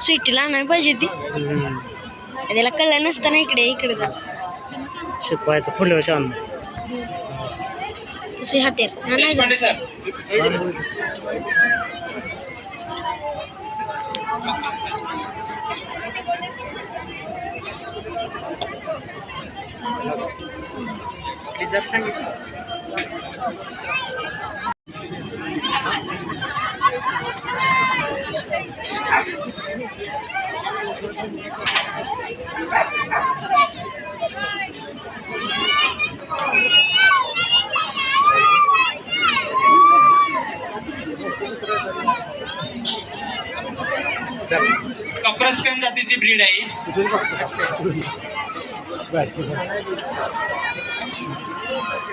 स्वीटीला आणायला पाहिजे ती. त्याला कळलं नसतं ना इकडे इकडे जा. शिकवायचं वर्षी आणून. तशी हातेर हा नाही जा. पेन जातीची ब्रीड आहे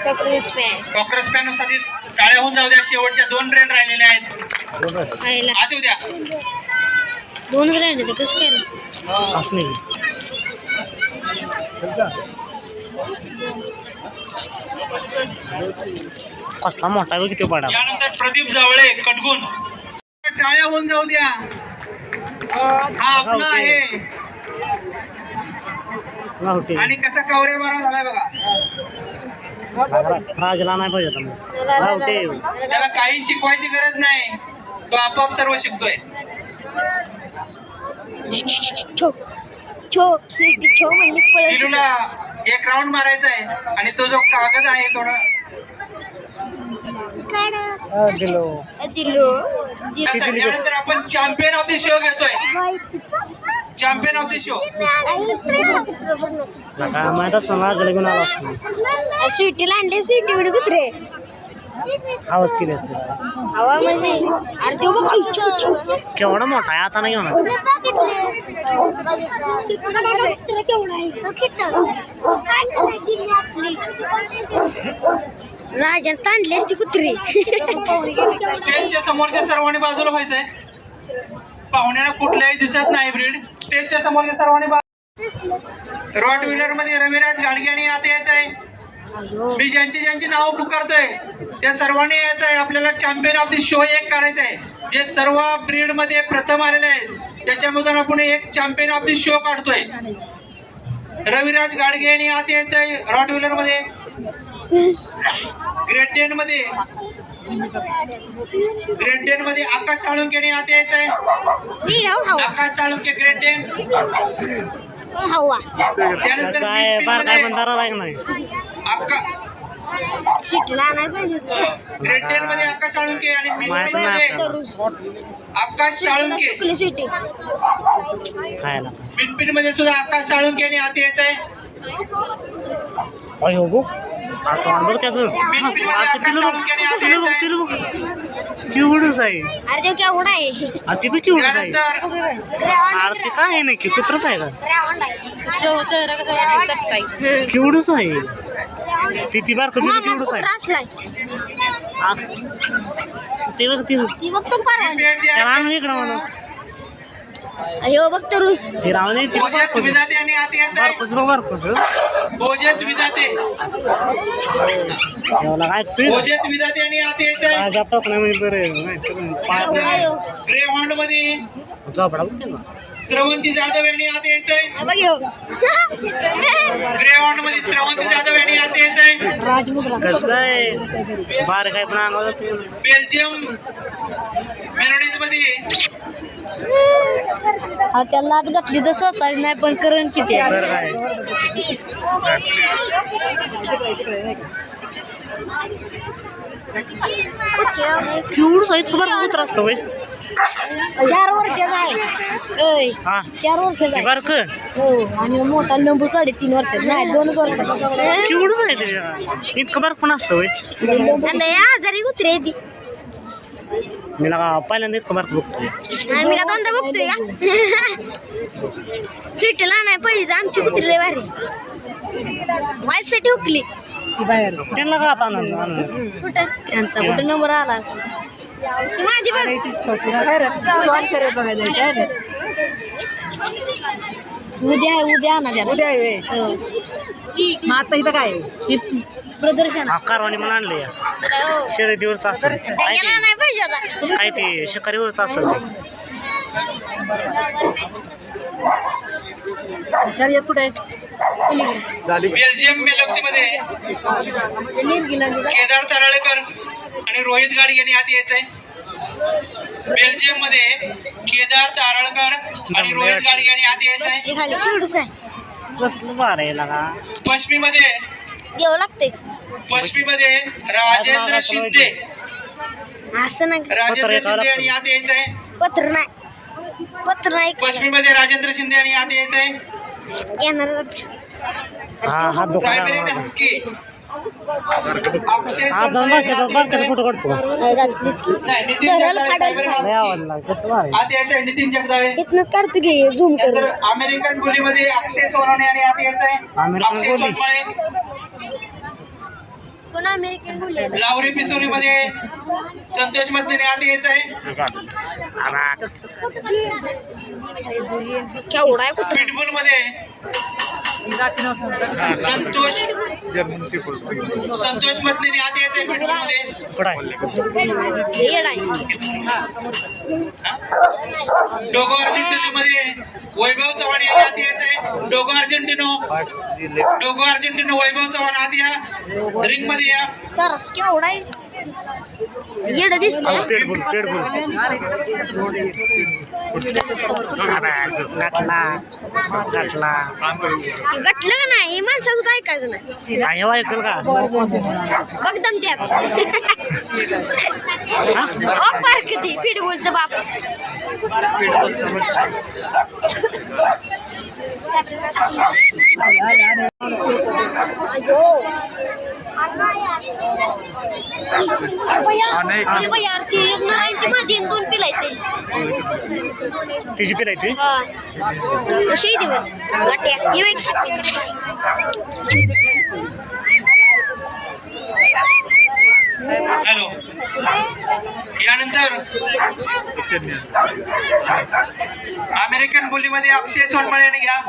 कपडे स्पॅन कॉक्रस पॅनसाठी काळ्या होऊन जाऊ द्या. शेवटच्या दोन ब्रेड राहिलेले आहेत. आत द्या. दोनच राहिले कसं काय असं नाही. कसला मोठा बघ किती पाडा यानंतर प्रदीप जावळे कटगुण. टाळ्या होऊन जाऊ द्या. हा आपला आहे. आणि कसा कवरे बारा झालाय बघा. राजला नाही पाहिजे. त्याला काही शिकवायची गरज नाही. तो आपोआप सर्व शिकतोय. छो छो स्वीटी छो दिलूला एक राऊंड मारायचा आहे आणि तो जो कागद आहे थोडा दिलो दिलो त्यासाठी आपण चॅम्पियन ऑफ द शो घेतोय चॅम्पियन ऑफ द शो काय माहीत असतं राजाला घेऊन आला असतो स्वीटीला आणले स्वीटी एवढे कुत्रे आवाज केली असते. म्हणजे अरे तो बघ केवढा मोठा आहे? आता नाही घेऊन आला. राजा तांडली असती कुत्री. स्टेजच्या समोरच्या सर्वांनी बाजूला व्हायचंय. पाहुण्याला कुठल्याही दिसत नाही ब्रीड. स्टेजच्या समोरच्या सर्वांनी रॉट व्हीलरमध्ये रविराज गाडगे आत यायचं आहे मी ज्यांची ज्यांची नावं पुकारतोय त्या सर्वांनी यायचं आहे. आपल्याला चॅम्पियन ऑफ द शो एक काढायचं आहे. जे सर्व ब्रीडमध्ये प्रथम आलेले आहेत त्याच्यामधून आपण एक चॅम्पियन ऑफ द शो काढतोय. रविराज गाडगे यांनी आत यायचं आहे रॉट व्हीलरमध्ये. ग्रेट टेन मध्ये. ग्रेट टेन मध्ये आकाश साळुंके यांनी आत यायचं आहे. आकाश साळुंके ग्रेट टेन हवा. त्यानंतर का नाही आका स्वीटीला आणायला पाहिजे ग्रेट टेन मध्ये आकाश साळुंके आणि मिड माहीत नाही मध्ये. आकाश साळुंके चुकली स्वीटी खायला मिड पिनमध्ये सुद्धा आकाश साळुंके यांनी आत यायचं आहे. अयो गो. आता बघ त्याचं. पिन पिनमध्ये आता पिलं बघ पिलं बघ. पिलं बघ आहे. अरे तो आहे? आ ते बी केवढंच आहे. त्यानंतर अरे ते काय आहे नक्की? कुत्रच आहे का? हम्म. केवढंच आहे. ती ती बार कधी मामा केवढंच कुत्रा आहे. ते बघ ते ती बघतो आणून इकडं म्हणा अयो बघ तरुस ते ती ओजस बारकोस विधाते यांनी आत आहे. बारकोस बघ बारकोस ओजस विधाते एवढा काय चुई? ओजस विधाते यांनी आत यायचं आहे. माझ्या टाकण्या म्हणजे बरं आहे. नाही तर नाही. ग्रे हॉन्डमध्ये झोपडा. श्रवंती जाधव यांनी आत हा ह्यो. ग्रे हॉर्नमध्ये श्रवंती जाधव यांनी आत यायचंय राजमुद्रा कसं आहे बार काय पण अंगावर. बेल्जियम मेलोडीजमध्ये हा त्याला लात घातली तर सोसायच नाही पण करण किती आहे बरं काय? केवढं आहे तुम्हाला कुत्र असतं वय चार वर्षाचा आहे. हा. चार वर्षाचा ते आहे. बारक? हो आणि मोठा लंबू साडेतीन वर्षाचा. नाही दोनच वर्षाचा. केवढंच आहे ते? इतकं बारक पण असतं वय आणि या आजारी कुत्रे ती. मी लगा पहिल्यांदा इतकं बारक बघतोय. आणि मी का दोनदा बघतोय का? स्वीटीला नाही पहिली आमची कुत्री लय भारी. माझ्यासाठी हुकली त्यांना का आता आनंद आनंद कुठं? त्यांचा कुठं नंबर आला असेल. ती माझी बघ. उद्या आहे उद्या आणा त्याला. उद्या आहे हो. मग आता इथं काय हे प्रदर्शन. हा कारवानी म्हणून आणले हो. शर्यतीवरच असेल. काय ते नाही पाहिजे आता. काय ते शिकारीवरच असेल ते. शर्यत कुठे बेल्जियम मेलॉक्सी मध्ये. केदार तराळेकर. आणि रोहित गाडी यांनी आत यायचंय. बेल्जियममध्ये केदार तारळकर आणि रोहित गाडी यांनी आत यायचंय. खाली केवढंच आहे. कसलं बार आहे लागा पश्चिमी मध्ये देव लागते पश्चिमी मध्ये राजेंद्र शिंदे. असं नाही. राजेंद्र शिंदे यांनी आत यायचंय. पत्र नाही. पत्र नाही. पश्चिमी मध्ये राजेंद्र शिंदे यांनी आत यायचंय. येणार हस्की. आहे इथनच काढतो घे झूम करून. अमेरिकन बोलीमध्ये अक्षय सोनवणे आणि आत यायचंय. अमेरिकन अक्षय बोली. सोनवणे. पण अमेरिकन बोलले लावरी पिसोरी मध्ये संतोष मधने आत यायचंय. केवढा आहे पिटबुलमध्ये संतोष संतोष मधने आत यायचंयमध्ये आहे आहे डोगो अर्जेंटिनो मध्ये वैभव चव्हाण यांनी आत यायचंय Dogo Argentino Dogo Argentino Vaibhav Chavan आत या रिंगमध्ये या तरस केवढा आहे येड दिसतंय. गाठला गटलं का नाही? ऐकायचं नाही. हा, हे ऐकल का? बघ दमत्यात. ओ पार किती पिडबोलचं बाप. तिची पिलायची? कशी हॅलो. यानंतर अमेरिकन बोलीमध्ये अक्षय सोनमळे यांनी घ्या.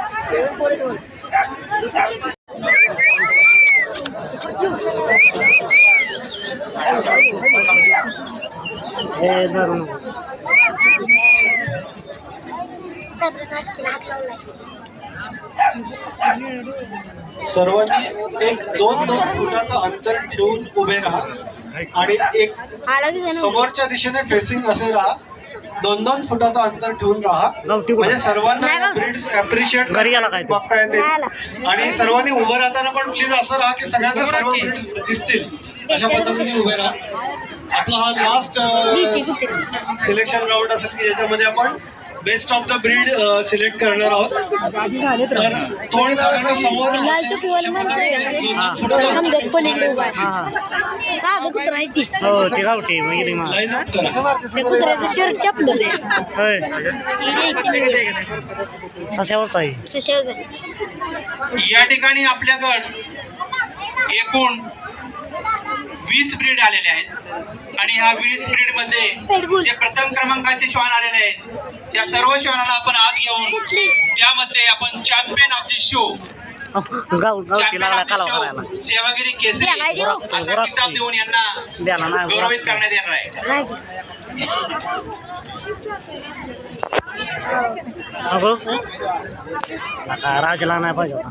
धरून सर्वांनी एक दोन दोन फुटाचं अंतर ठेवून उभे राहा आणि एक. समोरच्या दिशेने फेसिंग असे राहा दोन दोन फुटाचं अंतर ठेवून राहा. म्हणजे सर्वांना. Breeds appreciate? बघता येते. आणि सर्वांनी उभं राहताना पण प्लीज असं राहा की सगळ्यांना सर्व ब्रीड्स दिसतील. अशा पद्धतीने उभे राहा. आपला हा लास्ट सिलेक्शन राऊंड असेल की ज्याच्यामध्ये आपण best of the breed select करणार आहोत. तर थोडं सगळ्यांना समोर हा. राहायचं. हा साधं कुत्रा आहे ती. हो. ते गावठी मग गेली मग लाईन अप करा. त्या कुत्र्याचं शर्ट चपलं. होय. सशाचं सशावरच आहे. या ठिकाणी आपल्याकडं एकूण वीस ब्रीड आलेले आहेत. आणि ह्या वीस ब्रीडमध्ये जे प्रथम क्रमांकाचे श्वान आलेले आहेत त्या सर्व श्वानाला आपण आत घेऊन त्यामध्ये आपण चॅम्पियन ऑफ द शो गाव गावठी चॅम्पियन लागला ऑफ द कालाव शो करायला सेवागिरी केसरी. द्यायला देऊ. असा किताब देऊन यांना द्याला नाही गौरवित करण्यात येणार आहे. अगो आता राजला नाही पाहिजे होता.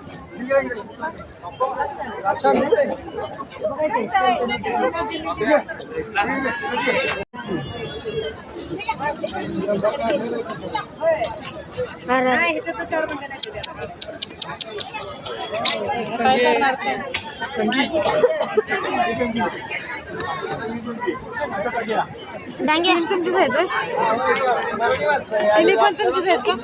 डांगे तुमचीच आहेत तिने पण तुमचीच आहेत का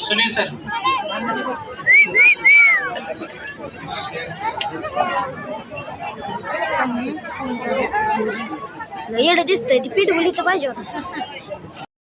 सुनील सर. येडं दिसतंय ती पीठ बोली तर पाहिजे